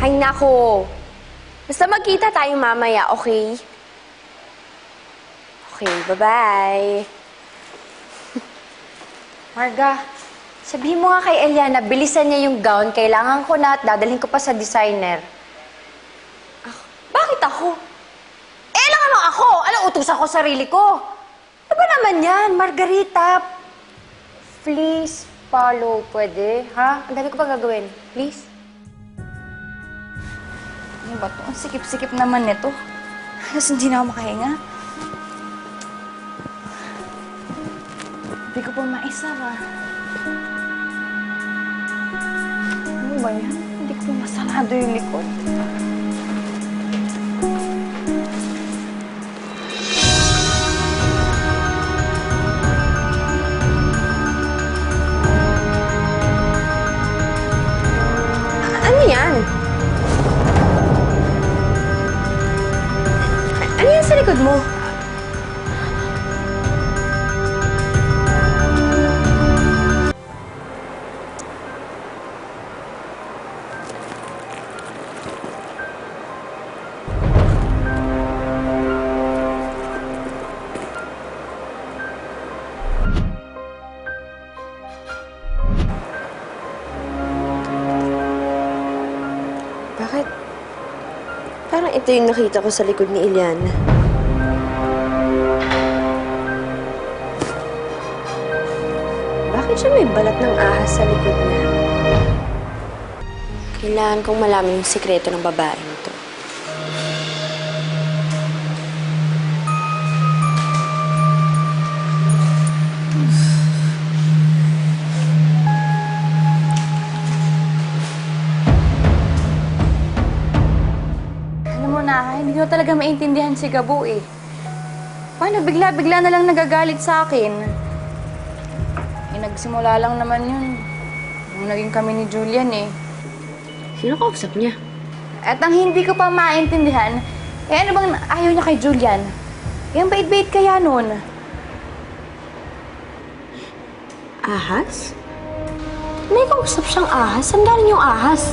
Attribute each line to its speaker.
Speaker 1: Hay nako. Basta magkita tayo mamaya, okay? Okay, bye-bye.
Speaker 2: Marga, sabihin mo nga kay Eliana, bilisan niya yung gown. Kailangan ko na at dadalhin ko pa sa designer.
Speaker 1: Bakit ako?
Speaker 2: Eh, lang ano ako? Ano, utos ako sarili ko? Ano ba naman yan, Margarita? Please, follow, pwede? Ha? Ang dami ko pa gagawin. Please? Ano ba to? Ang sikip-sikip naman nito. Halos hindi na ako makahinga. Hindi ko pa maisara. Ano ba yan? Hindi ko masarado yung likod.
Speaker 1: Parang ito yung nakita ko sa likod ni Iliana. Bakit siya may balat ng ahas sa likod niya? Kailangan kong malaman yung sikreto ng babaeng
Speaker 2: na, hindi ko talaga maintindihan si Gabo eh. Paano bigla-bigla na lang nagagalit sa akin? Eh, nagsimula lang naman yun. Nung naging kami ni Julian eh.
Speaker 1: Sino kausap niya?
Speaker 2: At ang hindi ko pa maintindihan, eh ano bang ayaw niya kay Julian? Eh, ang bait-bait kaya nun.
Speaker 1: Ahas? May kausap siyang ahas? Saan galing yung ahas?